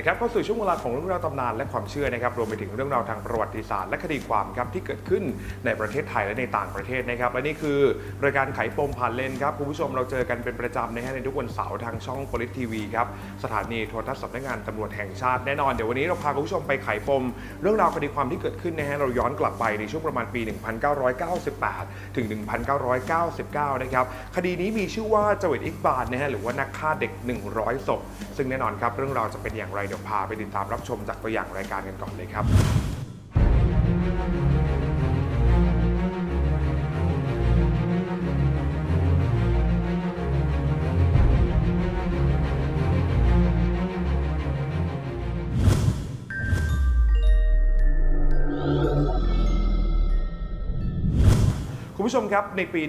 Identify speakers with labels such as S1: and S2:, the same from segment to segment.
S1: นะครับเข้าสู่ช่วงเวลาของเรื่องราวตำนานและความเชื่อนะครับรวมไปถึงเรื่องราวทางประวัติศาสตร์และคดีความครับที่เกิดขึ้นในประเทศไทยและในต่างประเทศนะครับและนี่คือรายการไขปมผ่านเลนครับคุณผู้ชมเราเจอกันเป็นประจำนะฮะในทุกวันเสาร์ทางช่องโพลิทีวีครับสถานีโทรทัศน์สำนักงานตำรวจแห่งชาติแน่นอนเดี๋ยววันนี้เราพาคุณผู้ชมไปไขปม เรื่องราวคดีความที่เกิดขึ้นนะฮะเราย้อนกลับไปในช่วงประมาณปี 1998 ถึง 1999 นะครับคดีนี้มีชื่อว่าจเวตอิกบาลนะฮะหรือว่านักฆ่าเด็ก 100ศพซึ่งแน่นอนครับเรื่องราวจะเป็นอย่างไรเดี๋ยวพาไปติดตามรับชมจากตัวอย่างรายการกันก่อนเลยครับ ผู้ชมครับในปี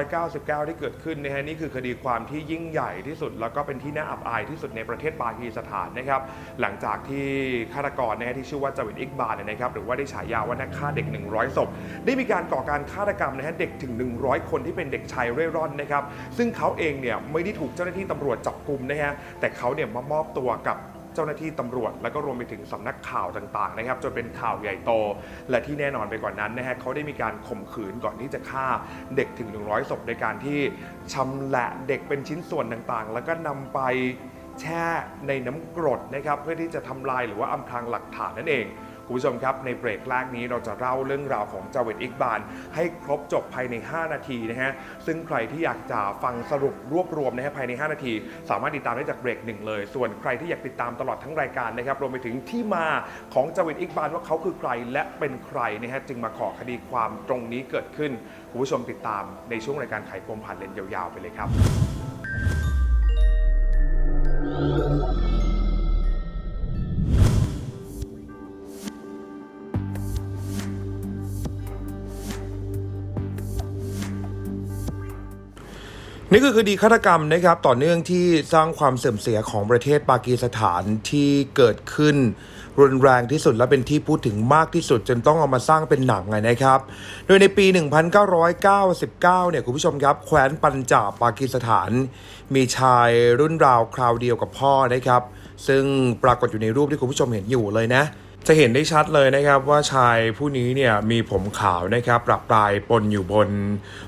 S1: 1999 ที่เกิดขึ้นนะฮะนี่คือคดีความที่ยิ่งใหญ่ที่สุด แล้วก็เป็นที่น่าอับอายที่สุดในประเทศปากีสถานนะครับหลังจากที่ฆาตกรนะฮะที่ชื่อว่าจาวิดอิกบาลเนี่ยนะครับหรือว่าได้ฉายาว่านักฆ่าเด็ก 100ศพได้มีการก่อการฆาตกรรมนะฮะเด็กถึง 100 คนที่เป็นเด็กชายเร่ร่อนนะครับซึ่งเขาเองเนี่ยไม่ได้ถูกเจ้าหน้าที่ตำรวจจับกลุ่มนะฮะแต่เขาเนี่ยมามอบตัวกับ เจ้าหน้าที่ตำรวจ และก็รวมไปถึงสำนักข่าวต่างๆนะครับจนเป็นข่าวใหญ่โต และที่แน่นอนไปกว่านั้นนะฮะเขาได้มีการข่มขืนก่อนที่จะฆ่าเด็กถึง 100ศพในการที่ชำแหละเด็กเป็นชิ้นส่วนต่างๆ แล้วก็นำไปแช่ในน้ำกรดนะครับเพื่อที่จะทำลายหรือว่าอำพรางหลักฐานนั่นเอง คุณผู้ชมครับในเบรกแรกนี้เราจะเล่าเรื่องราวของจาเวตอิกบาลให้ครบจบภายใน 5 นาทีนะฮะซึ่งใครที่อยากจะฟังสรุปรวบรวมนะฮะภายใน 5 นาที สามารถติดตามได้จากเบรกหนึ่งเลย ส่วนใครที่อยากติดตามตลอดทั้งรายการนะครับรวมไปถึงที่มาของจาเวตอิกบาลว่าเขาคือใครและเป็นใครนะฮะจึงมาขอคดีความตรงนี้เกิดขึ้นคุณผู้ชมติดตามในช่วงรายการไขปมผ่านเลนยาวๆไปเลยครับ นี่คือคดีฆาตกรรมนะครับต่อเนื่องที่สร้างความเสื่อมเสียของประเทศปากีสถานที่เกิดขึ้น รุนแรงที่สุดและเป็นที่พูดถึงมากที่สุด จนต้องเอามาสร้างเป็นหนังไงนะครับ โดยในปี 1999 เนี่ยคุณผู้ชมครับ แคว้นปัญจาบปากีสถาน มีชายรุ่นราวคราวเดียวกับพ่อนะครับ ซึ่งปรากฏอยู่ในรูปที่คุณผู้ชมเห็นอยู่เลยนะ จะเห็นได้ชัดเลยนะครับว่าชายผู้นี้เนี่ยมีผมขาวนะครับประปรายปนอยู่บน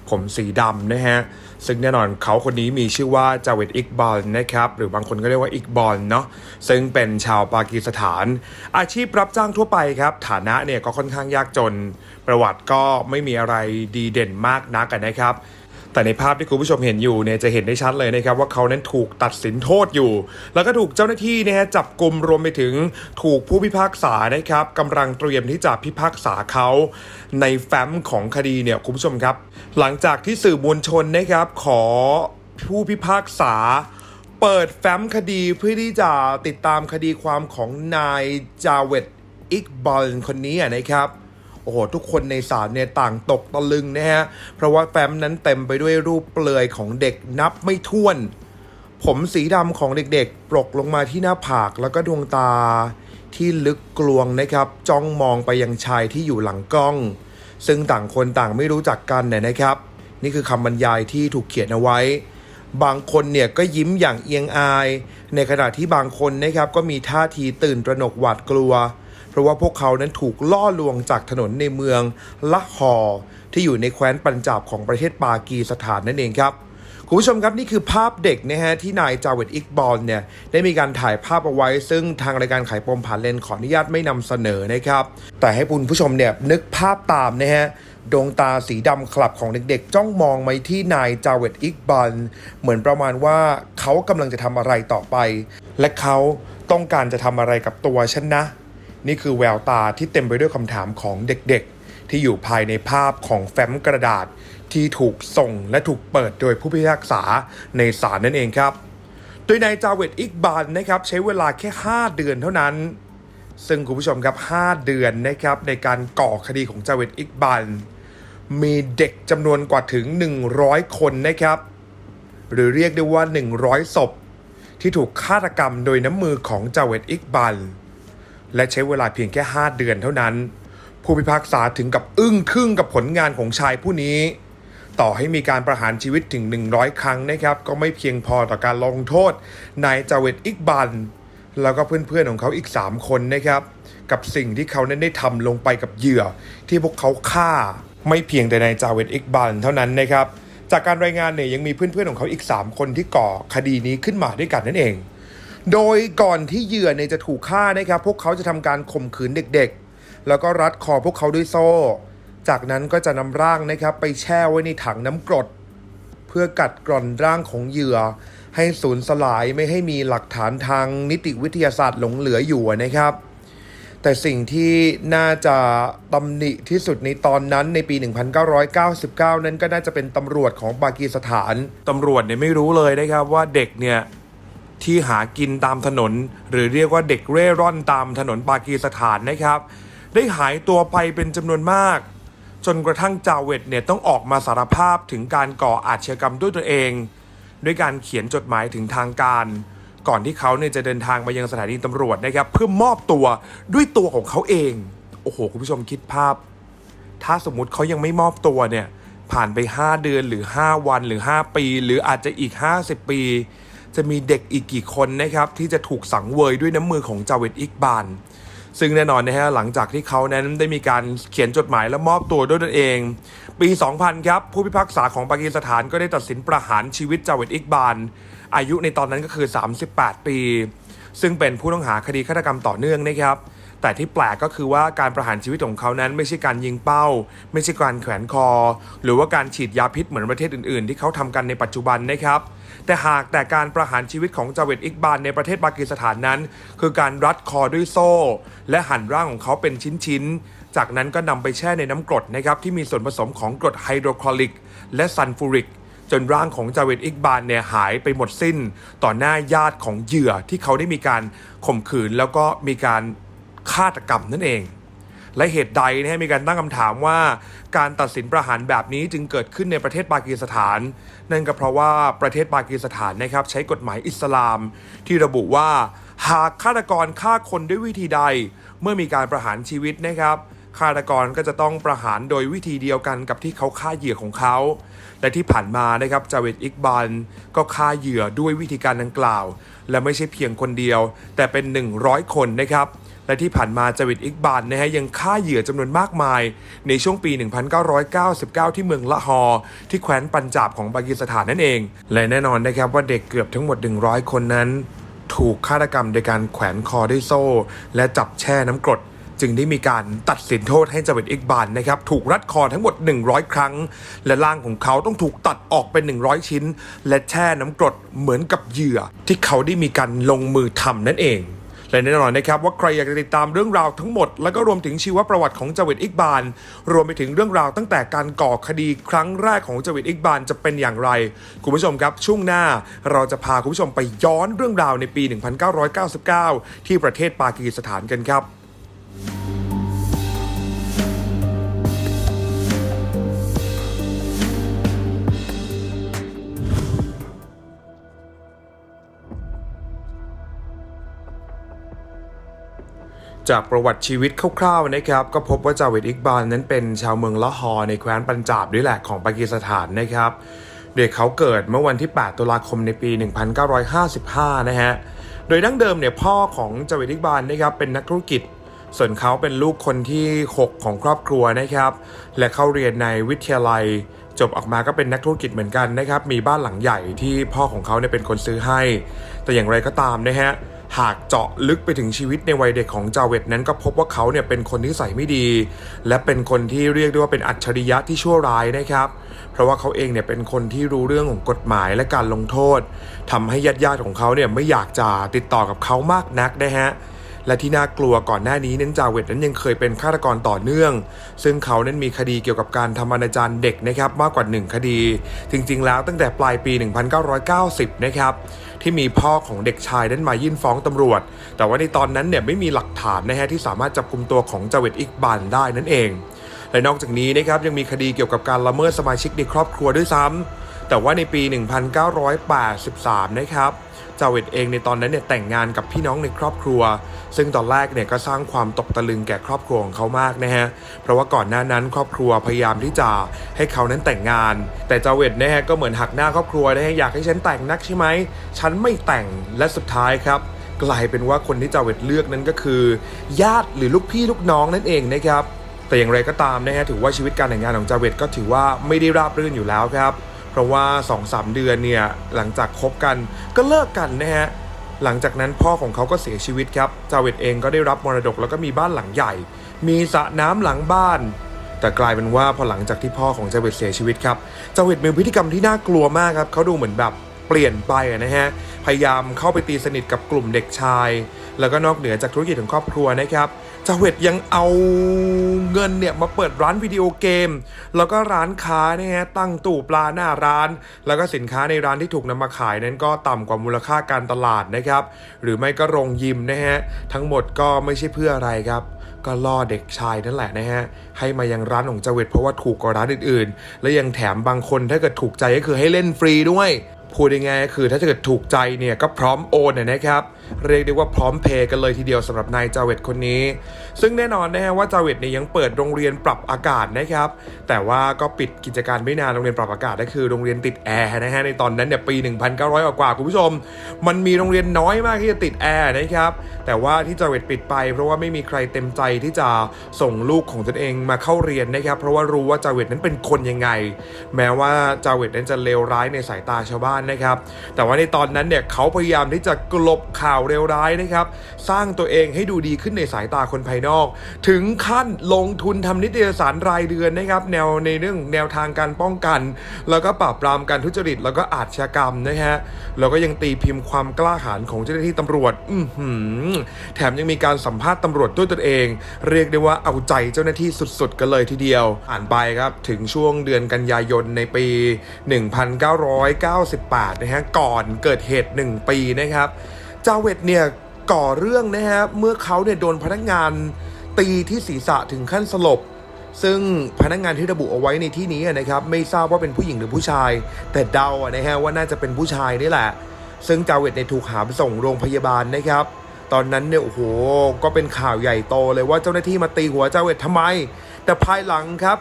S1: ผมสีดำนะฮะซึ่งแน่นอนเขาคนนี้มีชื่อว่าจาเวตอิกบอลนะครับหรือบางคนก็เรียกว่าอิกบอลเนาะซึ่งเป็นชาวปากีสถาน อาชีพรับจ้างทั่วไปครับฐานะเนี่ยก็ค่อนข้างยากจน ประวัติก็ไม่มีอะไรดีเด่นมากนักนะครับ แต่ในภาพที่คุณผู้ชมเห็นอยู่เนี่ยจะเห็นได้ชัดเลยนะครับว่าเขานั้นถูกตัดสินโทษอยู่ แล้วก็ถูกเจ้าหน้าที่นะฮะจับกลุ่มรวมไปถึงถูกผู้พิพากษานะครับกำลังเตรียมที่จะพิพากษาเขาในแฟ้มของคดีเนี่ยคุณผู้ชมครับ หลังจากที่สื่อมวลชนนะครับขอผู้พิพากษาเปิดแฟ้มคดีเพื่อที่จะติดตามคดีความของนายจาเวตอิกบอลคนนี้นะครับ โอ้โหทุกคนในศาลเนี่ยต่างตกตะลึงนะฮะ เพราะว่าแฟ้มนั้นเต็มไปด้วยรูปเปลือยของเด็กนับไม่ถ้วน ผมสีดำของเด็กๆ ปลกลงมาที่หน้าผากแล้วก็ดวงตา ที่ลึกกลวงนะครับ จ้องมองไปยังชายที่อยู่หลังกล้อง ซึ่งต่างคนต่างไม่รู้จักกันเนี่ยนะครับ นี่คือคำบรรยายที่ถูกเขียนเอาไว้ บางคนเนี่ยก็ยิ้มอย่างเอียงอาย ในขณะที่บางคนนะครับก็มีท่าทีตื่นตระหนกหวาดกลัว เพราะว่าพวกเขานั้นถูกล่อลวงจากถนนในเมืองละฮอที่อยู่ในแคว้นปัญจาบของประเทศปากีสถานนั่นเองครับคุณผู้ชมครับ นี่คือภาพเด็กนะฮะที่นายจาเวตอิกบอลเนี่ยได้มีการถ่ายภาพเอาไว้ ซึ่งทางรายการไขปมผ่านเลนขออนุญาตไม่นำเสนอนะครับ แต่ให้คุณผู้ชมเนี่ยนึกภาพตามนะฮะดวงตาสีดำคลับของเด็กๆ จ้องมองไปที่นายจาเวตอิกบอลเหมือนประมาณว่าเขากำลังจะทำอะไรต่อไป และเขาต้องการจะทำอะไรกับตัวฉันนะ นี่คือแววตาที่เต็มไปด้วยคำถามของเด็กๆ ที่อยู่ภายในภาพของแฟ้มกระดาษ ที่ถูกส่งและถูกเปิดโดยผู้พิพากษาในศาลนั่นเองครับ โดยนายจาเวตอิกบาลนะครับใช้เวลาแค่ 5 เดือนเท่านั้น ซึ่งคุณผู้ชมครับ 5 เดือนนะครับในการก่อคดีของจาเวตอิกบาลมีเด็กจำนวนกว่าถึง 100 คนนะครับ หรือเรียกได้ว่า 100 ศพ ที่ถูกฆาตกรรมโดยน้ำมือของจาเวตอิกบาล และใช้เวลาเพียงแค่ 5 เดือนเท่านั้น ผู้พิพากษาถึงกับอึ้งทึ่งกับผลงานของชายผู้นี้ ต่อให้มีการประหารชีวิตถึง 100 ครั้งนะครับ ก็ไม่เพียงพอต่อการลงโทษนายจาเวตอิกบัน แล้วก็เพื่อนๆของเขาอีก 3 คนนะครับ กับสิ่งที่เขานั้นได้ทำลงไปกับเหยื่อ ที่พวกเขาฆ่าไม่เพียงแต่นายจาเวตอิกบันเท่านั้นนะครับจากการรายงานเนี่ยยังมีเพื่อนๆของเขาอีก 3 คนที่ก่อคดีนี้ขึ้นมาด้วยกันนั่นเอง โดยก่อนที่เหยื่อเนี่ยจะถูกฆ่านะครับ พวกเขาจะทำการข่มขืนเด็กๆ แล้วก็รัดคอพวกเขาด้วยโซ่ จากนั้นก็จะนำร่างนะครับไปแช่ไว้ในถังน้ำกรด เพื่อกัดกร่อนร่างของเหยื่อ ให้สูญสลายไม่ให้มีหลักฐานทางนิติวิทยาศาสตร์หลงเหลืออยู่นะครับ แต่สิ่งที่น่าจะตำหนิที่สุดในตอนนั้นในปี 1999 นั้นก็น่าจะเป็นตำรวจของปากีสถานตำรวจเนี่ยไม่รู้เลยนะครับว่าเด็กเนี่ย ที่หากินตามถนน หรือเรียกว่าเด็กเร่ร่อนตามถนนปากีสถานนะครับ ได้หายตัวไปเป็นจำนวนมาก จนกระทั่งจาเวตเนี่ยต้องออกมาสารภาพถึงการก่ออาชญากรรมด้วยตัวเอง ด้วยการเขียนจดหมายถึงทางการ ก่อนที่เขาเนี่ยจะเดินทางมายังสถานีตำรวจนะครับ เพื่อมอบตัวด้วยตัวของเขาเองโอ้โหคุณผู้ชมคิดภาพ ถ้าสมมุติเขายังไม่มอบตัวเนี่ยผ่านไป 5 เดือนหรือ 5 วันหรือ 5 ปี หรืออาจจะอีก 50 ปี จะมีเด็กอีกกี่คนนะครับที่จะถูกสังเวยด้วยน้ำมือของจาเวตอิกบาน ซึ่งแน่นอนนะฮะหลังจากที่เขานั้นได้มีการเขียนจดหมายและมอบตัวด้วยตนเอง ปี 2000 ครับ ผู้พิพากษาของปากีสถานก็ได้ตัดสินประหารชีวิตจาเวตอิกบาน อายุในตอนนั้นก็คือ 38 ปี ซึ่งเป็นผู้ต้องหาคดีฆาตกรรมต่อเนื่องนะครับ แต่ที่แปลกก็คือว่าการประหารชีวิตของเขานั้นไม่ใช่การยิงเป้า ไม่ใช่การแขวนคอ หรือว่าการฉีดยาพิษเหมือนประเทศอื่นๆ ที่เขาทำกันในปัจจุบันนะครับ แต่หากแต่การประหารชีวิตของจาเวตอิกบานในประเทศปากีสถานนั้น คือการรัดคอด้วยโซ่ และหั่นร่างของเขาเป็นชิ้นๆ จากนั้นก็นำไปแช่ในน้ำกรดนะครับที่มีส่วนผสมของกรดไฮโดรคลอริก และซัลฟูริกจนร่างของจาเวตอิกบานเนี่ยหายไปหมดสิ้น ต่อหน้าญาติของเหยื่อที่เขาได้มีการข่มขืนแล้วก็มีการ ฆาตกรรมนั่นเอง และเหตุใดนะฮะมีการตั้งคำถามว่า การตัดสินประหารแบบนี้จึงเกิดขึ้นในประเทศปากีสถาน นั่นก็เพราะว่าประเทศปากีสถานนะครับใช้กฎหมายอิสลาม ที่ระบุว่า หากฆาตกรฆ่าคนด้วยวิธีใด เมื่อมีการประหารชีวิตนะครับฆาตกรก็จะต้องประหารโดยวิธีเดียวกันกับที่เขาฆ่าเหยื่อของเขา และที่ผ่านมานะครับจาเวตอิกบันก็ฆ่าเหยื่อด้วยวิธีการดังกล่าว และไม่ใช่เพียงคนเดียว แต่เป็น 100 คนนะครับ และที่ผ่านมาจาวิดอิกบานนะฮะยังฆ่าเหยื่อจำนวนมากมาย ในช่วงปี 1999 ที่เมืองละฮอร์ที่แคว้นปัญจาบของปากีสถานนั่นเอง และแน่นอนนะครับว่าเด็กเกือบทั้งหมด 100 คนนั้น ถูกฆาตกรรมโดยการแขวนคอด้วยโซ่ และจับแช่น้ำกรดจึงได้มีการตัดสินโทษให้จาเวตอิกบานนะครับถูกรัดคอทั้งหมด 100 ครั้ง และร่างของเขาต้องถูกตัดออกเป็น 100 ชิ้น และแช่น้ำกรดเหมือนกับเหยื่อที่เขาได้มีการลงมือทำนั่นเอง และแน่นอนนะครับว่าใครอยากจะติดตามเรื่องราวทั้งหมด แล้วก็รวมถึงชีวประวัติของจาวิดอิกบาน รวมไปถึงเรื่องราวตั้งแต่การก่อคดีครั้งแรกของจาวิดอิกบานจะเป็นอย่างไร คุณผู้ชมครับช่วงหน้าเราจะพาคุณผู้ชมไปย้อนเรื่องราวในปี 1999 ที่ประเทศปากีสถานกันครับ จากประวัติชีวิตคร่าวๆนะครับ ก็พบว่าจาเวดอิกบานนั้นเป็นชาวเมืองละฮอร์ในแคว้นปัญจาบด้วยแหละของปากีสถานนะครับ โดยเขาเกิดเมื่อวันที่ 8 ตุลาคมในปี 1955 นะฮะ โดยดั้งเดิมเนี่ยพ่อของจาเวดอิกบานนะครับเป็นนักธุรกิจ ส่วนเขาเป็นลูกคนที่ 6 ของครอบครัวนะครับ และเข้าเรียนในวิทยาลัย จบออกมาก็เป็นนักธุรกิจเหมือนกันนะครับ มีบ้านหลังใหญ่ที่พ่อของเขาเนี่ยเป็นคนซื้อให้ แต่อย่างไรก็ตามนะฮะ หากเจาะลึกไปถึงชีวิตในวัยเด็กของจาเวตนั้นก็พบว่าเขาเนี่ยเป็นคนที่ใส่ไม่ดี และเป็นคนที่เรียกได้ว่าเป็นอัจฉริยะที่ชั่วร้ายนะครับ เพราะว่าเขาเองเนี่ยเป็นคนที่รู้เรื่องของกฎหมายและการลงโทษทำให้ญาติญาติๆของเขาเนี่ยไม่อยากจะติดต่อกับเขามากนักนะฮะและที่น่ากลัวก่อนหน้านี้นั้นจาเวตนั้นยังเคยเป็นฆาตกรต่อเนื่อง ซึ่งเขานั้นมีคดีเกี่ยวกับการทำอนาจารเด็กนะครับมากกว่า 1 คดี จริงๆ แล้วตั้งแต่ปลายปี 1990 นะครับ ที่มีพ่อของเด็กชายนั้นมายื่นฟ้องตำรวจ แต่ว่าในตอนนั้นเนี่ยไม่มีหลักฐานนะฮะที่สามารถจับกลุ่มตัวของจาเวตอิกบันได้นั่นเอง และนอกจากนี้นะครับยังมีคดีเกี่ยวกับการละเมิดสมาชิกในครอบครัวด้วยซ้ำแต่ว่าในปี 1983 นะครับ จาเวตเองในตอนนั้นเนี่ยแต่งงานกับพี่น้องในครอบครัว ซึ่งตอนแรกเนี่ยก็สร้างความตกตะลึงแก่ครอบครัวของเขามากนะฮะ เพราะว่าก่อนหน้านั้นครอบครัวพยายามที่จะให้เขานั้นแต่งงาน แต่จาเวตนะฮะก็เหมือนหักหน้าครอบครัวนะฮะอยากให้ฉันแต่งนักใช่ไหมฉันไม่แต่งและสุดท้ายครับกลายเป็นว่าคนที่จาเวตเลือกนั้นก็คือ ญาติหรือลูกพี่ลูกน้องนั่นเองนะครับ แต่อย่างไรก็ตามนะฮะถือว่าชีวิตการแต่งงานของจาเวตก็ถือว่าไม่ได้ราบรื่นอยู่แล้วครับ เพราะว่า 2-3 เดือนเนี่ยหลังจากคบกันก็เลิกกันนะฮะหลังจากนั้นพ่อของเขาก็เสียชีวิตครับ จาเวตเองก็ได้รับมรดกแล้วก็มีบ้านหลังใหญ่ มีสระน้ำหลังบ้าน แต่กลายเป็นว่าพอหลังจากที่พ่อของจาเวตเสียชีวิตครับ จาเวตมีพฤติกรรมที่น่ากลัวมากครับ เขาดูเหมือนแบบเปลี่ยนไปนะฮะ พยายามเข้าไปตีสนิทกับกลุ่มเด็กชาย แล้วก็นอกเหนือจากธุรกิจของครอบครัวนะครับ จาเวตยังเอาเงินเนี่ยมาเปิดร้านวิดีโอเกม แล้วก็ร้านค้าเนี่ยตั้งตู้ปลาหน้าร้าน แล้วก็สินค้าในร้านที่ถูกนำมาขายนั้นก็ต่ำกว่ามูลค่าการตลาดนะครับ หรือไม่ก็โรงยิมนะฮะ ทั้งหมดก็ไม่ใช่เพื่ออะไรครับก็ล่อเด็กชายนั่นแหละนะฮะ ให้มายังร้านของจเวตเพราะว่าถูกกว่าร้านอื่นๆ และยังแถมบางคนถ้าเกิดถูกใจก็คือให้เล่นฟรีด้วย พูดง่ายๆคือถ้าเกิดถูกใจเนี่ยก็พร้อมโอนนะนะครับ เรียกได้ว่าพร้อมเพย์กันเลยทีเดียวสำหรับนายจาเวตคนนี้ ซึ่งแน่นอนนะฮะว่าจาเวตเนี่ยยังเปิดโรงเรียนปรับอากาศนะครับ แต่ว่าก็ปิดกิจการไม่นานโรงเรียนปรับอากาศก็คือโรงเรียนติดแอร์นะฮะในตอนนั้นเนี่ยปี 1900 กว่าคุณผู้ชม มันมีโรงเรียนน้อยมากที่จะติดแอร์นะครับแต่ว่าที่จาเวตปิดไป เพราะว่าไม่มีใครเต็มใจที่จะส่งลูกของตนเองมาเข้าเรียนนะครับเพราะว่ารู้ว่าจาเวตนั้นเป็นคนยังไง แม้ว่าจาเวตนั้นจะเลวร้ายในสายตาชาวบ้านนะครับ แต่ว่าในตอนนั้นเนี่ยเขาพยายามที่จะกลบข่าวเลวร้ายนะครับ สร้างตัวเองให้ดูดีขึ้นในสายตาคนภายนอก ถึงขั้นลงทุนทำนิตยสารรายเดือนนะครับแนวในเรื่องแนวทางการป้องกัน แล้วก็ปราบปรามการทุจริต แล้วก็อาชญากรรมนะฮะแล้วก็ยังตีพิมพ์ความกล้าหาญของเจ้าหน้าที่ตำรวจ อือหือแถมยังมีการสัมภาษณ์ตำรวจด้วยตนเอง เรียกได้ว่าเอาใจเจ้าหน้าที่สุดๆ กันเลยทีเดียว อ่านไปครับ ถึงช่วงเดือนกันยายนในปี 1998นะฮะก่อนเกิดเหตุ 1 ปีนะครับ จาเวตเนี่ยก่อเรื่องนะฮะเมื่อเขาเนี่ยโดนพนักงานตีที่ศีรษะถึงขั้นสลบ ซึ่งพนักงานที่ระบุเอาไว้ในที่นี้นะครับ ไม่ทราบว่าเป็นผู้หญิงหรือผู้ชาย แต่เดานะฮะว่าน่าจะเป็นผู้ชายนี่แหละ ซึ่งจาเวตเนี่ยถูกหามส่งโรงพยาบาลนะครับตอนนั้นเนี่ยโอ้โหก็เป็นข่าวใหญ่โตเลยว่าเจ้าหน้าที่มาตีหัวจาเวตทำไม แต่ภายหลังครับ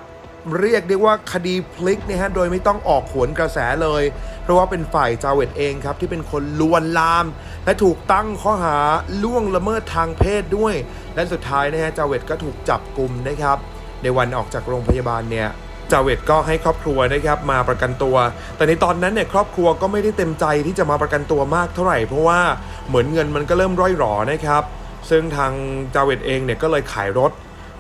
S1: เรียกได้ว่าคดีพลิกนะฮะโดยไม่ต้องออกหวนกระแสเลย เพราะว่าเป็นฝ่ายจาเวตเองครับ ที่เป็นคนลวนลาม และถูกตั้งข้อหาล่วงละเมิดทางเพศด้วย และสุดท้ายนะฮะจาเวตก็ถูกจับกลุ่มนะครับ ในวันออกจากโรงพยาบาลเนี่ยจาเวตก็ให้ครอบครัวนะครับมาประกันตัว แต่ในตอนนั้นเนี่ยครอบครัวก็ไม่ได้เต็มใจที่จะมาประกันตัวมากเท่าไหร่ เพราะว่าเหมือนเงินมันก็เริ่มร่อยหรอนะครับ ซึ่งทางจาเวตเองเนี่ยก็เลยขายรถ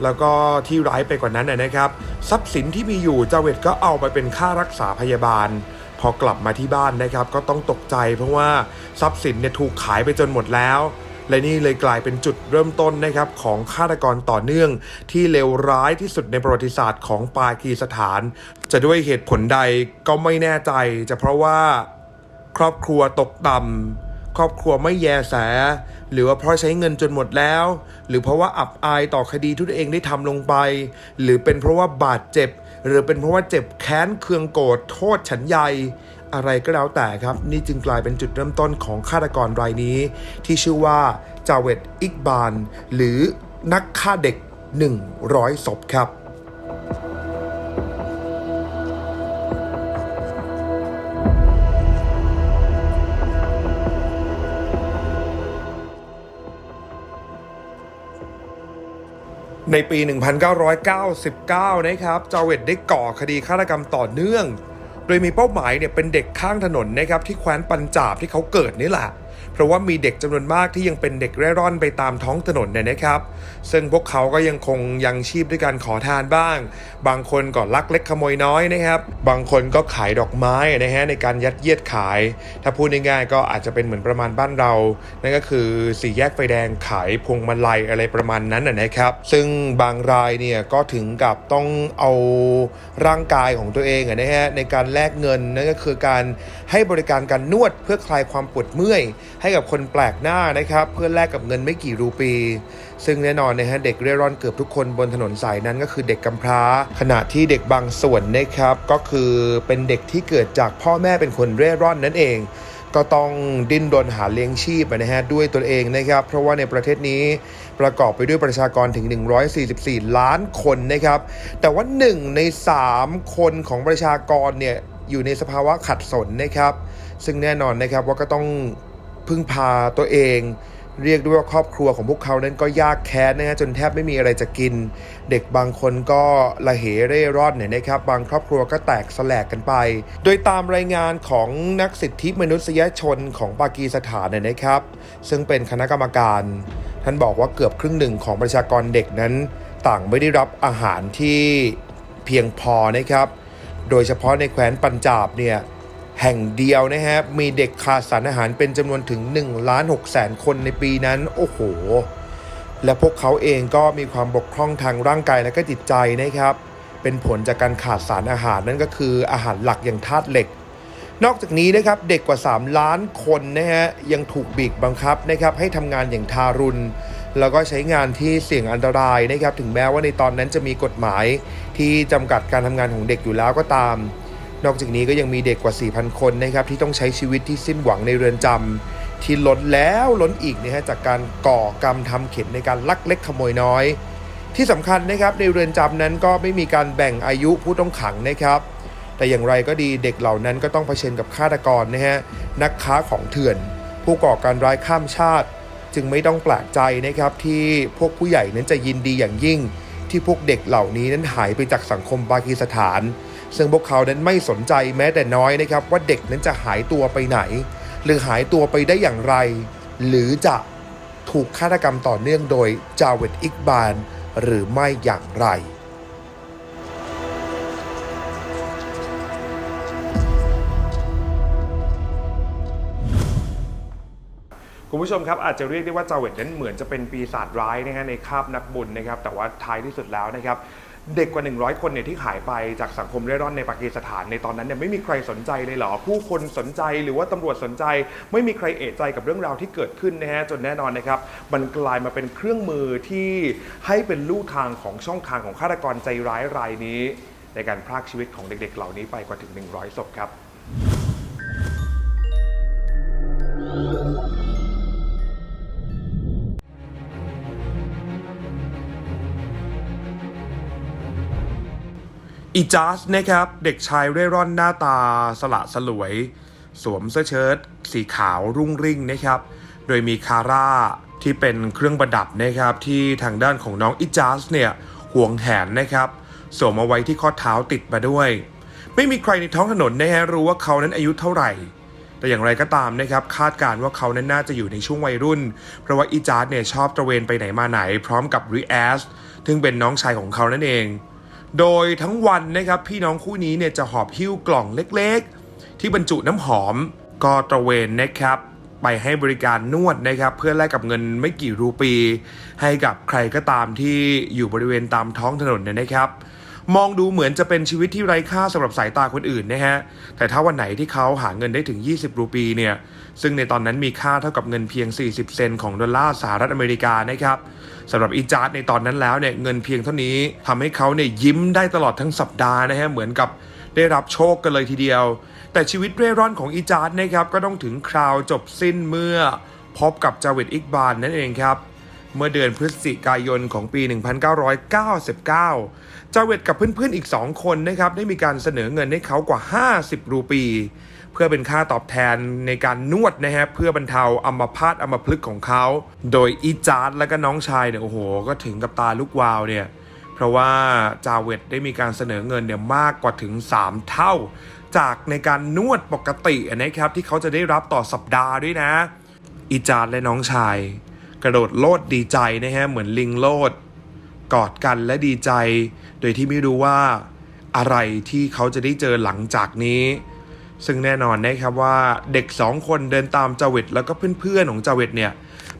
S1: แล้วก็ที่ร้ายไปกว่านั้นนะครับ ทรัพย์สินที่มีอยู่จาเวตก็เอาไปเป็นค่ารักษาพยาบาล พอกลับมาที่บ้านนะครับ ก็ต้องตกใจเพราะว่าทรัพย์สินเนี่ยถูกขายไปจนหมดแล้วและนี่เลยกลายเป็นจุดเริ่มต้นนะครับของฆาตกรต่อเนื่อง ที่เลวร้ายที่สุดในประวัติศาสตร์ของปากีสถาน จะด้วยเหตุผลใดก็ไม่แน่ใจ จะเพราะว่าครอบครัวตกต่ำ ครอบครัวไม่แยแส หรือว่าเพราะใช้เงินจนหมดแล้ว หรือเพราะว่าอับอายต่อคดีที่ตัวเองได้ทำลงไป หรือเป็นเพราะว่าบาดเจ็บ หรือเป็นเพราะว่าเจ็บแค้นเคืองโกรธโทษฉันใยอะไรก็แล้วแต่ครับ นี่จึงกลายเป็นจุดเริ่มต้นของฆาตกรรายนี้ ที่ชื่อว่าจาเวตอิกบาน หรือนักฆ่าเด็ก 100ศพครับ ในปี 1999 นะครับจาเวตได้ก่อคดีฆาตกรรมต่อเนื่อง โดยมีเป้าหมายเนี่ยเป็นเด็กข้างถนนนะครับที่แคว้นปัญจาบที่เขาเกิดนี่แหละ เพราะว่ามีเด็กจำนวนมากที่ยังเป็นเด็กเร่ร่อนไปตามท้องถนนเนี่ยนะครับ ซึ่งพวกเขาก็ยังคงยังชีพด้วยการขอทานบ้าง บางคนก็ลักเล็กขโมยน้อยนะครับ บางคนก็ขายดอกไม้นะฮะในการยัดเยียดขาย ถ้าพูดง่ายๆก็อาจจะเป็นเหมือนประมาณบ้านเรา นั่นก็คือสี่แยกไฟแดงขายพวงมาลัยอะไรประมาณนั้นนะครับ ซึ่งบางรายเนี่ยก็ถึงกับต้องเอาร่างกายของตัวเองนะฮะในการแลกเงินนั่นก็คือการให้บริการการนวดเพื่อคลายความปวดเมื่อยให้กับคนแปลกหน้านะครับ เพื่อแลกกับเงินไม่กี่รูปี ซึ่งแน่นอนนะฮะเด็กเร่ร่อนเกือบทุกคนบนถนนสายนั้นก็คือเด็กกำพร้า ขณะที่เด็กบางส่วนนะครับ ก็คือเป็นเด็กที่เกิดจากพ่อแม่เป็นคนเร่ร่อนนั่นเองก็ต้องดิ้นรนหาเลี้ยงชีพนะฮะด้วยตัวเองนะครับ เพราะว่าในประเทศนี้ประกอบไปด้วยประชากรถึง 144 ล้านคนนะครับ แต่ว่า 1 ใน 3 คนของประชากรเนี่ยอยู่ในสภาวะขัดสนนะครับ ซึ่งแน่นอนนะครับว่าก็ต้อง พึ่งพาตัวเอง เรียกด้วยว่าครอบครัวของพวกเขานั้นก็ยากแค้นนะฮะจนแทบไม่มีอะไรจะกิน เด็กบางคนก็ละเหเร่ร่อนเนี่ยนะครับ บางครอบครัวก็แตกสลกกันไป โดยตามรายงานของนักสิทธิมนุษยชนของปากีสถานเนี่ยนะครับ ซึ่งเป็นคณะกรรมการ ท่านบอกว่าเกือบครึ่งหนึ่งของประชากรเด็กนั้น ต่างไม่ได้รับอาหารที่เพียงพอนะครับ โดยเฉพาะในแคว้นปัญจาบเนี่ย แห่งเดียวนะฮะมีเด็กขาดสารอาหารเป็นจำนวนถึง1ล้าน6แสนคนในปีนั้น โอ้โห และพวกเขาเองก็มีความบกพร่องทางร่างกายและก็จิตใจนะครับ เป็นผลจากการขาดสารอาหารนั่นก็คืออาหารหลักอย่างธาตุเหล็ก นอกจากนี้นะครับเด็กกว่า 3 ล้านคนนะฮะยังถูกบีบบังคับนะครับให้ทำงานอย่างทารุณแล้วก็ใช้งานที่เสี่ยงอันตรายนะครับ ถึงแม้ว่าในตอนนั้นจะมีกฎหมายที่จำกัดการทำงานของเด็กอยู่แล้วก็ตาม นอกจากนี้ก็ยังมีเด็กกว่า 4,000 คนนะครับที่ต้องใช้ชีวิตที่สิ้นหวังในเรือนจำที่ล้นแล้วล้นอีกนะฮะจากการก่อกรรมทำเข็นในการลักเล็กขโมยน้อย ที่สำคัญนะครับในเรือนจำนั้นก็ไม่มีการแบ่งอายุผู้ต้องขังนะครับ แต่อย่างไรก็ดีเด็กเหล่านั้นก็ต้องเผชิญกับฆาตกรนะฮะนักค้าของเถื่อน ผู้ก่อการร้ายข้ามชาติ จึงไม่ต้องแปลกใจนะครับที่พวกผู้ใหญ่นั้นจะยินดีอย่างยิ่ง ที่พวกเด็กเหล่านี้นั้นหายไปจากสังคมปากีสถาน ซึ่งพวกเขานั้นไม่สนใจแม้แต่น้อยนะครับว่าเด็กนั้นจะหายตัวไปไหน หรือหายตัวไปได้อย่างไร หรือจะถูกฆาตกรรมต่อเนื่องโดยจาเวตอิกบานหรือไม่อย่างไร
S2: คุณผู้ชมครับอาจจะเรียกได้ว่าจาเวตนั้นเหมือนจะเป็นปีศาจร้ายนะฮะในคาบนักบุญนะครับแต่ว่าท้ายที่สุดแล้วนะครับ เด็กกว่า 100 คนเนี่ยที่หายไปจากสังคมเร่ร่อนในปากีสถานในตอนนั้นเนี่ยไม่มีใครสนใจเลยเหรอ ผู้คนสนใจหรือว่าตำรวจสนใจ ไม่มีใครเอะใจกับเรื่องราวที่เกิดขึ้นนะฮะจนแน่นอนนะครับ มันกลายมาเป็นเครื่องมือที่ให้เป็นลู่ทางของช่องทางของฆาตกรใจร้ายรายนี้ ในการพรากชีวิตของเด็กๆ เหล่านี้ไปกว่าถึง 100ศพครับ
S1: อีจัสนะครับ เด็กชายเร่ร่อนหน้าตาสละสลวย สวมเสื้อเชิ้ตสีขาวรุ่งริ่งนะครับ โดยมีคาร่าที่เป็นเครื่องประดับนะครับที่ทางด้านของน้องอีจัสเนี่ยห่วงแหนนะครับสวมเอาไว้ที่ข้อเท้าติดมาด้วย ไม่มีใครในท้องถนนนะฮะรู้ว่าเขานั้นอายุเท่าไหร่ แต่อย่างไรก็ตามนะครับคาดการณ์ว่าเขานั้นน่าจะอยู่ในช่วงวัยรุ่น เพราะว่าอีจาร์ดเนี่ยชอบตระเวนไปไหนมาไหน พร้อมกับริแอสซึ่งเป็นน้องชายของเขานั่นเอง โดยทั้งวันนะครับพี่น้องคู่นี้เนี่ยจะหอบหิ้วกล่องเล็กๆ ที่บรรจุน้ำหอมก็ตระเวนนะครับ ไปให้บริการนวดนะครับ เพื่อแลกกับเงินไม่กี่รูปี ให้กับใครก็ตามที่อยู่บริเวณตามท้องถนนเนี่ยนะครับ มองดูเหมือนจะเป็นชีวิตที่ไร้ค่าสำหรับสายตาคนอื่นนะฮะ แต่ถ้าวันไหนที่เขาหาเงินได้ถึง 20 รูปีเนี่ย ซึ่งในตอนนั้นมีค่าเท่ากับเงินเพียง 40 เซนของดอลลาร์สหรัฐอเมริกานะครับสำหรับอีจาร์ดในตอนนั้นแล้วเนี่ยเงินเพียงเท่านี้ทำให้เขาเนี่ยยิ้มได้ตลอดทั้งสัปดาห์นะฮะเหมือนกับได้รับโชคกันเลยทีเดียว แต่ชีวิตเร่ร่อนของอีจาร์ดนะครับก็ต้องถึงคราวจบสิ้นเมื่อพบกับจาเวตอิกบานนั่นเองครับ เมื่อเดือนพฤศจิกายนของปี 1999 จาเวตกับเพื่อนๆอีก 2 คนนะครับได้มีการเสนอเงินให้เขากว่า 50 รูปี เพื่อเป็นค่าตอบแทนในการนวดนะฮะเพื่อบรรเทาอัมพาตอัมพฤกษ์ของเขา โดยอีจาร์ดและก็น้องชายเนี่ยโอ้โห ก็ถึงกับตาลุกวาวเนี่ยเพราะว่าจาเวตได้มีการเสนอเงินเนี่ยมากกว่าถึง 3 เท่า จากในการนวดปกตินะครับที่เขาจะได้รับต่อสัปดาห์ด้วยนะอีจาร์ดและน้องชาย กระโดดโลดดีใจนะฮะเหมือนลิงโลด กอดกันและดีใจ โดยที่ไม่รู้ว่าอะไรที่เขาจะได้เจอหลังจากนี้ ซึ่งแน่นอนนะครับว่าเด็กสองคนเดินตามจาเวตแล้วก็เพื่อนๆของจาเวตเนี่ย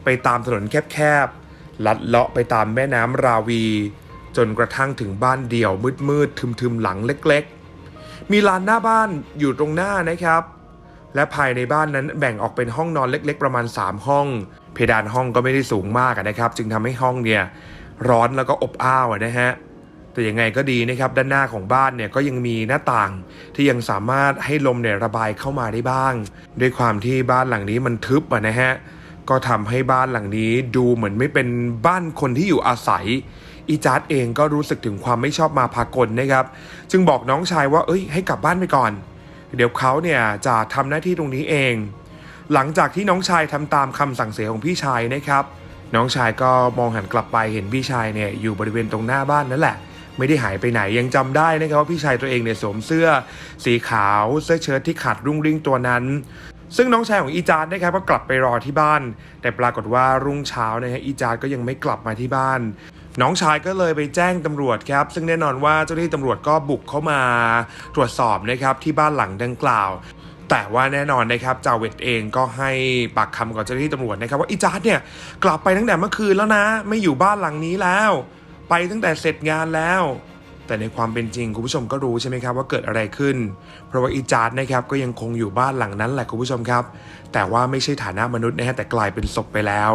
S1: ไปตามถนนแคบๆ ลัดเลาะไปตามแม่น้ำราวี จนกระทั่งถึงบ้านเดี่ยวมืดๆทึมๆหลังเล็กๆ มีลานหน้าบ้านอยู่ตรงหน้านะครับ และภายในบ้านนั้นแบ่งออกเป็นห้องนอนเล็ก ๆ ประมาณ 3 ห้อง เพดานห้องก็ไม่ได้สูงมากนะครับ จึงทำให้ห้องเนี่ย ร้อนแล้วก็อบอ้าวนะฮะแต่ยังไงก็ดีนะครับด้านหน้าของบ้านเนี่ยก็ยังมีหน้าต่างที่ยังสามารถให้ลมเนี่ยระบายเข้ามาได้บ้าง ด้วยความที่บ้านหลังนี้มันทึบอะนะฮะก็ทำให้บ้านหลังนี้ดูเหมือนไม่เป็นบ้านคนที่อยู่อาศัยอีจาร์ดเองก็รู้สึกถึงความไม่ชอบมาพากลนะครับ จึงบอกน้องชายว่าเอ้ยให้กลับบ้านไปก่อน เดี๋ยวเขาเนี่ยจะทำหน้าที่ตรงนี้เอง หลังจากที่น้องชายทำตามคำสั่งเสียของพี่ชายนะครับ น้องชายก็มองหันกลับไปเห็นพี่ชายเนี่ยอยู่บริเวณตรงหน้าบ้านนั่นแหละ ไม่ได้หายไปไหนยังจำได้นะครับว่าพี่ชายตัวเองเนี่ยสวมเสื้อ สีขาวเสื้อเชิ้ตที่ขาดรุ่งริ่งตัวนั้นซึ่งน้องชายของอีจาร์ดนะครับก็กลับไปรอที่บ้าน แต่ปรากฏว่ารุ่งเช้านะฮะอีจาร์ดก็ยังไม่กลับมาที่บ้าน น้องชายก็เลยไปแจ้งตำรวจครับ ซึ่งแน่นอนว่าเจ้าหน้าที่ตำรวจก็บุกเข้ามาตรวจสอบนะครับที่บ้านหลังดังกล่าว แต่ว่าแน่นอนนะครับจาเวตเองก็ให้ปากคำกับเจ้าหน้าที่ตำรวจนะครับว่าอีจาร์ดเนี่ยกลับไปตั้งแต่เมื่อคืนแล้วนะ ไม่อยู่บ้านหลังนี้แล้ว ไปตั้งแต่เสร็จงานแล้ว แต่ในความเป็นจริงคุณผู้ชมก็รู้ใช่ไหมครับว่าเกิดอะไรขึ้น เพราะว่าอีจาร์ดนะครับก็ยังคงอยู่บ้านหลังนั้นแหละคุณผู้ชมครับ แต่ว่าไม่ใช่ฐานะมนุษย์นะฮะแต่กลายเป็นศพไปแล้ว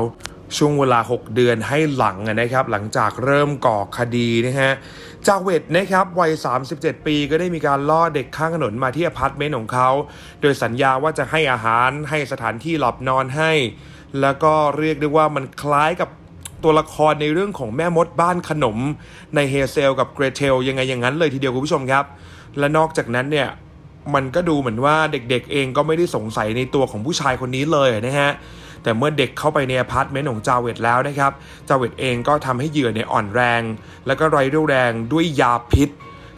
S1: ช่วงเวลา 6 เดือนให้หลังนะครับ หลังจากเริ่มก่อคดีนะฮะจาเวตนะครับวัย 37 ปีก็ได้มีการล่อเด็กข้างถนนมาที่อพาร์ตเมนต์ของเขา โดยสัญญาว่าจะให้อาหารให้สถานที่หลับนอนให้ แล้วก็เรียกได้ว่ามันคล้ายกับตัวละครในเรื่องของแม่มดบ้านขนม ในเฮเซลกับเกรเทลยังไงอย่างนั้นเลยทีเดียวคุณผู้ชมครับ และนอกจากนั้นเนี่ยมันก็ดูเหมือนว่าเด็กๆเองก็ไม่ได้สงสัยในตัวของผู้ชายคนนี้เลยนะฮะ แต่เมื่อเด็กเข้าไปในอพาร์ตเมนต์ของจาเวตแล้วนะครับ จาเวตเองก็ทำให้เหยื่อเนี่ยอ่อนแรง แล้วก็ไร้เรี่ยวแรงด้วยยาพิษ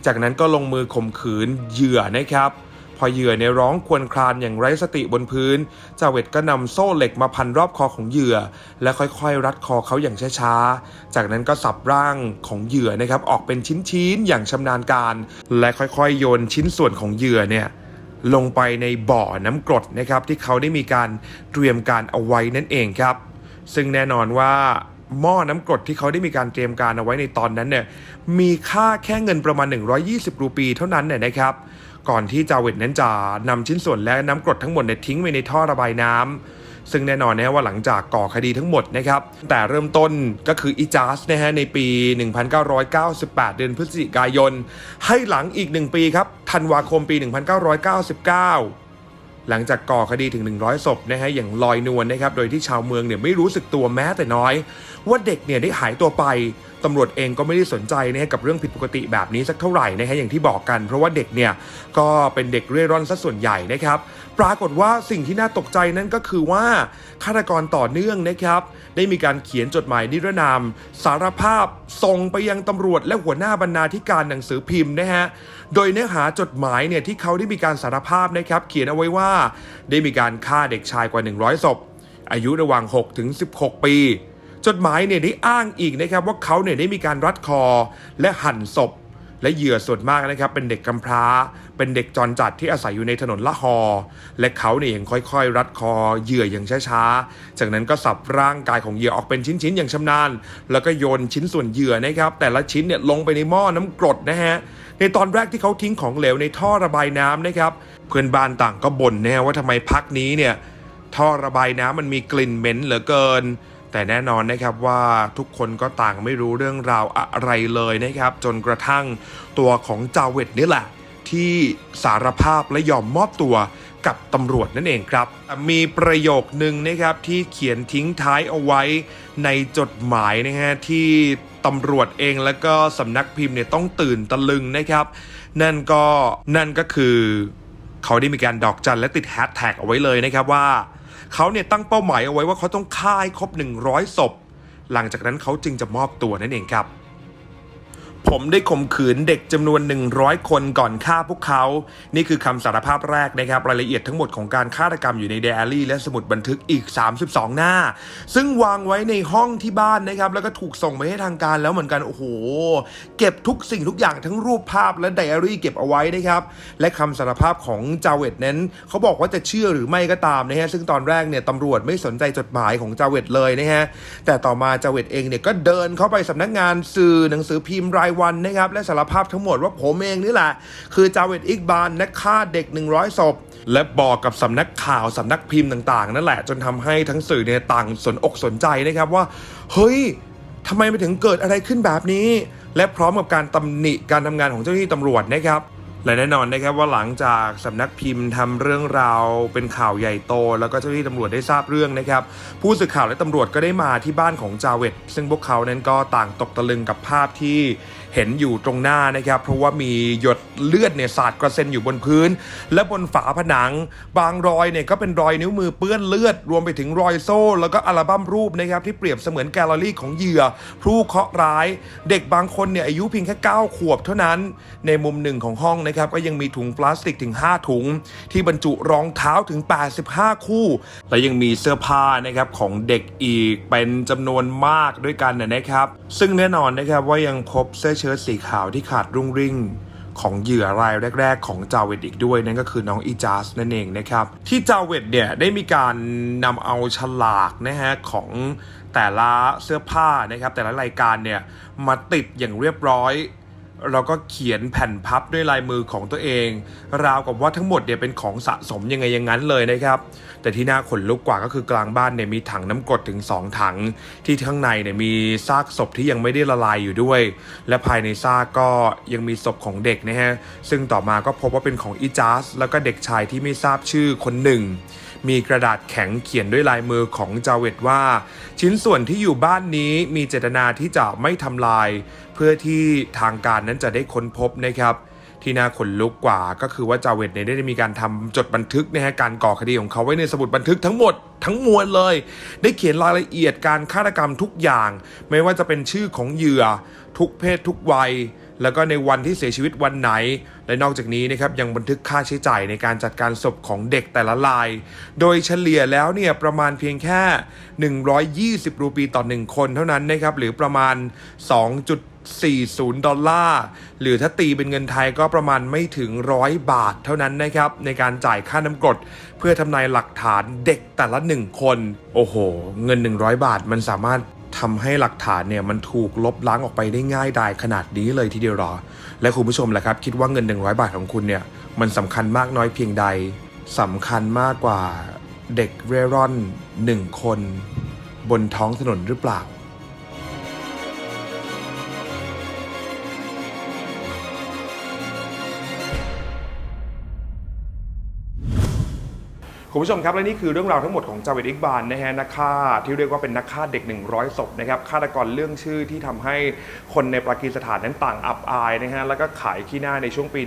S1: จากนั้นก็ลงมือข่มขืนเหยื่อนะครับพอเหยื่อเนี่ยร้องควญครางอย่างไร้สติบนพื้น จาเวตก็นำโซ่เหล็กมาพันรอบคอของเหยื่อ และค่อยๆ รัดคอเขาอย่างช้าๆ จากนั้นก็สับร่างของเหยื่อนะครับออกเป็นชิ้นๆ อย่างชำนาญการ และค่อยๆ โยนชิ้นส่วนของเหยื่อเนี่ย ลงไปในบ่อน้ำกรดนะครับที่เขาได้มีการเตรียมการเอาไว้นั่นเองครับ ซึ่งแน่นอนว่าหม้อน้ำกรดที่เขาได้มีการเตรียมการเอาไว้ในตอนนั้นเนี่ยมีค่าแค่เงินประมาณ 120 รูปีเท่านั้นเนี่ยนะครับ ก่อนที่จาเวตนั้นจะนำชิ้นส่วนและน้ำกรดทั้งหมดเนี่ยทิ้งไว้ในท่อระบายน้ำ ซึ่งแน่นอนนะว่าหลังจากก่อคดีทั้งหมดนะครับ แต่เริ่มต้นก็คืออิจาสนะฮะในปี 1998 เดือนพฤศจิกายน ให้หลังอีก 1 ปีครับธันวาคมปี 1999หลังจากก่อคดีถึง 100 ศพนะฮะอย่างลอยนวลนะครับ โดยที่ชาวเมืองเนี่ยไม่รู้สึกตัวแม้แต่น้อย ว่าเด็กเนี่ยได้หายตัวไปตำรวจเองก็ไม่ได้สนใจนะฮะกับเรื่องผิดปกติแบบนี้สักเท่าไหร่นะฮะอย่างที่บอกกัน เพราะว่าเด็กเนี่ยก็เป็นเด็กเร่ร่อนซะส่วนใหญ่นะครับ ปรากฏว่าสิ่งที่น่าตกใจนั่นก็คือว่าฆาตกรต่อเนื่องนะครับ ได้มีการเขียนจดหมายนิรนาม สารภาพส่งไปยังตำรวจและหัวหน้าบรรณาธิการหนังสือพิมพ์นะฮะโดยเนื้อหาจดหมายเนี่ยที่เขาได้มีการสารภาพนะครับ เขียนเอาไว้ว่าได้มีการฆ่าเด็กชายกว่า 100ศพอายุระหว่าง6ถึง16 ปี จดหมายเนี่ยได้อ้างอีกนะครับว่าเขาเนี่ยได้มีการรัดคอและหั่นศพ และเหยื่อส่วนมากนะครับ เป็นเด็กกำพร้า เป็นเด็กจรจัดที่อาศัยอยู่ในถนนละหอและเขาเนี่ยยังค่อยๆ รัดคอเหยื่ออย่างช้าๆ จากนั้นก็สับร่างกายของเหยื่อออกเป็นชิ้นๆ อย่างชำนาญ แล้วก็โยนชิ้นส่วนเหยื่อนะครับ แต่ละชิ้นเนี่ยลงไปในหม้อน้ำกรดนะฮะในตอนแรกที่เขาทิ้งของเหลวในท่อระบายน้ำนะครับ เพื่อนบ้านต่างก็บ่นนะฮะว่าทำไมพักนี้เนี่ยท่อระบายน้ำมันมีกลิ่นเหม็นเหลือเกิน แต่แน่นอนนะครับว่าทุกคนก็ต่างไม่รู้เรื่องราวอะไรเลยนะครับ จนกระทั่งตัวของจาเวตนี่แหละ ที่สารภาพและยอมมอบตัวกับตำรวจนั่นเองครับ มีประโยคนึงนะครับที่เขียนทิ้งท้ายเอาไว้ในจดหมายนะฮะที่ตำรวจเองแล้วก็สำนักพิมพ์เนี่ยต้องตื่นตะลึงนะครับ นั่นก็นั่นก็คือ เขาได้มีการดอกจันและติดแฮชแท็กเอาไว้เลยนะครับว่า เขาเนี่ยตั้งเป้าหมายเอาไว้ว่าเขาต้องฆ่าให้ครบ 100 ศพ หลังจากนั้นเขาจึงจะมอบตัวนั่นเองครับ ผมได้ข่มขืนเด็กจำนวน 100 คนก่อนฆ่าพวกเขา นี่คือคำสารภาพแรกนะครับ รายละเอียดทั้งหมดของการฆาตกรรมอยู่ในไดอารี่ และสมุดบันทึกอีก 32 หน้า ซึ่งวางไว้ในห้องที่บ้านนะครับ แล้วก็ถูกส่งไปให้ทางการแล้วเหมือนกัน โอ้โห เก็บทุกสิ่งทุกอย่างทั้งรูปภาพและไดอารี่เก็บเอาไว้นะครับ และคำสารภาพของจาเวตนั้นเขาบอกว่าจะเชื่อหรือไม่ก็ตามนะฮะซึ่งตอนแรกเนี่ยตำรวจไม่สนใจจดหมายของจาเวตเลยนะฮะแต่ต่อมาจาเวตเองเนี่ยก็เดินเข้าไปสำนักงานสื่อหนังสือพิมพ์รายวันนะครับและสารภาพทั้งหมดว่าผมเองนี่แหละ คือจาเวตอิกบานนักฆ่าเด็ก 100ศพและบอกกับสำนักข่าวสำนักพิมพ์ต่างๆ นั่นแหละจนทำให้ทั้งสื่อเนี่ยต่างสนอกสนใจนะครับว่า เฮ้ยทำไมมันถึงเกิดอะไรขึ้นแบบนี้ และพร้อมกับการตำหนิการทำงานของเจ้าหน้าที่ตำรวจนะครับและแน่นอนนะครับว่าหลังจากสำนักพิมพ์ทำเรื่องราวเป็นข่าวใหญ่โต แล้วก็เจ้าหน้าที่ตำรวจได้ทราบเรื่องนะครับ ผู้สื่อข่าวและตำรวจก็ได้มาที่บ้านของจาเวตซึ่งพวกเขานั้นก็ต่างตกตะลึงกับภาพที่ เห็นอยู่ตรงหน้านะครับ เพราะว่ามีหยดเลือดเนี่ยสาดกระเซ็นอยู่บนพื้น และบนฝาผนัง บางรอยเนี่ยก็เป็นรอยนิ้วมือเปื้อนเลือด รวมไปถึงรอยโซ่ แล้วก็อัลบั้มรูปนะครับที่เปรียบเสมือนแกลเลอรี่ของเหยื่อผู้เคราะห์ร้าย เด็กบางคนเนี่ยอายุเพียงแค่ 9 ขวบเท่านั้น ในมุมหนึ่งของห้องนะครับก็ยังมีถุงพลาสติกถึง 5 ถุง ที่บรรจุรองเท้าถึง 85 คู่ และยังมีเสื้อผ้านะครับของเด็กอีกเป็นจำนวนมากด้วยกันนะนะครับ ซึ่งแน่นอนนะครับว่ายังพบเสื้อเชิ้ตสีขาวที่ขาดรุ่งริ่งของเหยื่อรายแรก ๆ ของจาเวตอีกด้วยนั่นก็คือน้องอีจาสนั่นเองนะครับ ที่จาเวตเนี่ยได้มีการนำเอาฉลากนะฮะของแต่ละเสื้อผ้านะครับแต่ละรายการเนี่ยมาติดอย่างเรียบร้อย เราก็เขียนแผ่นพับด้วยลายมือของตัวเอง ราวกับว่าทั้งหมดเนี่ยเป็นของสะสมยังไงอย่างนั้นเลยนะครับ แต่ที่น่าขนลุกกว่าก็คือกลางบ้านเนี่ยมีถังน้ำกรดถึง 2 ถัง ที่ข้างในเนี่ยมีซากศพที่ยังไม่ได้ละลายอยู่ด้วย และภายในซากก็ยังมีศพของเด็กนะฮะซึ่งต่อมาก็พบว่าเป็นของอีจาสแล้วก็เด็กชายที่ไม่ทราบชื่อคนหนึ่ง มีกระดาษแข็งเขียนด้วยลายมือของจาเวตว่า ชิ้นส่วนที่อยู่บ้านนี้มีเจตนาที่จะไม่ทำลาย เพื่อที่ทางการนั้นจะได้ค้นพบนะครับที่น่าขนลุกกว่าก็คือว่าจาเวตเนี่ยได้มีการทำจดบันทึกนะฮะการก่อคดีของเขาไว้ในสมุดบันทึกทั้งหมดทั้งมวลเลย ได้เขียนรายละเอียดการฆาตกรรมทุกอย่าง ไม่ว่าจะเป็นชื่อของเหยื่อ ทุกเพศทุกวัย แล้วก็ในวันที่เสียชีวิตวันไหน และนอกจากนี้นะครับยังบันทึกค่าใช้จ่ายในการจัดการศพของเด็กแต่ละราย โดยเฉลี่ยแล้วเนี่ยประมาณเพียงแค่ 120 รูปีต่อ 1 คนเท่านั้นนะครับหรือประมาณ 2.40 ดอลลาร์ หรือถ้าตีเป็นเงินไทยก็ประมาณไม่ถึงร้อยบาทเท่านั้นนะครับในการจ่ายค่าน้ำกรดเพื่อทำนายหลักฐานเด็กแต่ละ 1 คน โอ้โห เงิน 100 บาทมันสามารถ ทำให้หลักฐานเนี่ยมันถูกลบล้างออกไปได้ง่ายดายขนาดนี้เลยทีเดียวหรอ และคุณผู้ชมล่ะครับ คิดว่าเงิน 100 บาทของคุณเนี่ยมันสำคัญมากน้อยเพียงใดสำคัญมากกว่าเด็กเร่ร่อนหนึ่งคน บนท้องถนนหรือเปล่า
S2: คุณผู้ชมครับและนี่คือเรื่องราวทั้งหมดของจาเวดอิกบานนะฮะนักฆ่าที่เรียกว่าเป็นนักฆ่าเด็ก 100ศพนะครับฆาตกรเรื่องชื่อที่ทำให้คนในปากีสถานนั้นต่างอับอายนะฮะแล้วก็ขายขี้หน้าในช่วงปี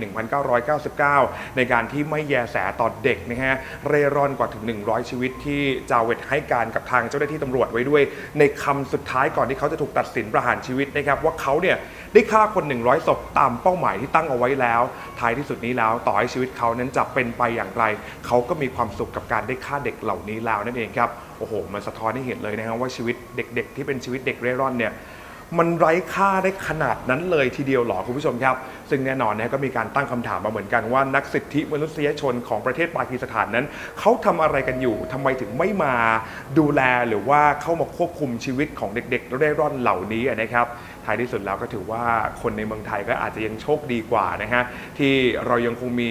S2: 1999 ในการที่ไม่แยแสต่อเด็กนะฮะเร่ร่อนกว่าถึง 100 ชีวิตที่จาเวดให้การกับทางเจ้าหน้าที่ตำรวจไว้ด้วย ในคำสุดท้ายก่อนที่เขาจะถูกตัดสินประหารชีวิตนะครับว่าเขาเนี่ย ได้ฆ่าคน 100ศพตามเป้าหมายที่ตั้งเอาไว้แล้ว ท้ายที่สุดนี้แล้วต่อให้ชีวิตเขานั้นจะเป็นไปอย่างไร เขาก็มีความสุขกับการได้ฆ่าเด็กเหล่านี้แล้วนั่นเองครับโอ้โหมันสะท้อนให้เห็นเลยนะครับว่าชีวิตเด็ก ๆ ที่เป็นชีวิตเด็กเร่ร่อนเนี่ยมันไร้ค่าได้ขนาดนั้นเลยทีเดียวหรอคุณผู้ชมครับ ซึ่งแน่นอนนะก็มีการตั้งคำถามมาเหมือนกันว่านักสิทธิมนุษยชนของประเทศปากีสถานนั้น เขาทำอะไรกันอยู่ทำไมถึงไม่มาดูแลหรือว่าเข้ามาควบคุมชีวิตของเด็กๆเร่ร่อนเหล่านี้นะครับ ท้ายที่สุดแล้วก็ถือว่าคนในเมืองไทยก็อาจจะยังโชคดีกว่านะฮะที่เรายังคงมี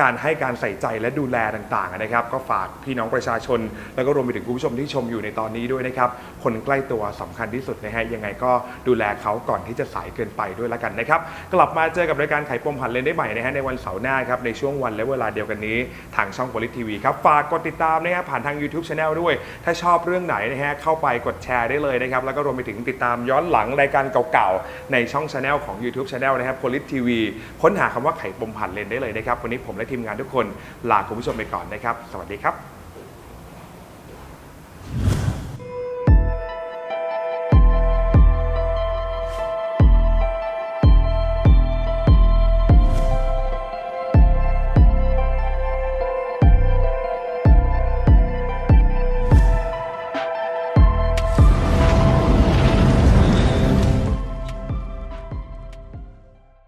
S2: การให้การใส่ใจและดูแลต่างๆนะครับ ก็ฝากพี่น้องประชาชน แล้วก็รวมไปถึงคุณผู้ชมที่ชมอยู่ในตอนนี้ด้วยนะครับ คนใกล้ตัวสำคัญที่สุดนะฮะยังไงก็ดูแลเขาก่อนที่จะสายเกินไปด้วยละกันนะครับกลับมาเจอกับรายการไขปมหันเลนได้ใหม่นะฮะในวันเสาร์หน้าครับในช่วงวันและเวลาเดียวกันนี้ ทางช่อง p o l i t TV ครับฝากกดติดตามนะฮะผ่านทาง YouTube Channel ด้วย ถ้าชอบเรื่องไหนนะฮะเข้าไปกดแชร์ได้เลยนะครับแล้วก็รวมไปถึงติดตามย้อนหลังรายการเก่าๆในช่องช anel ของ YouTube Channel นะครับ p o l i t TV ค้นหาคำว่าไข่ปมผ่านเลนได้เลยนะครับ วันนี้ผมและทีมงานทุกคนลาคุณผู้ชมไปก่อนนะครับ สวัสดีครับ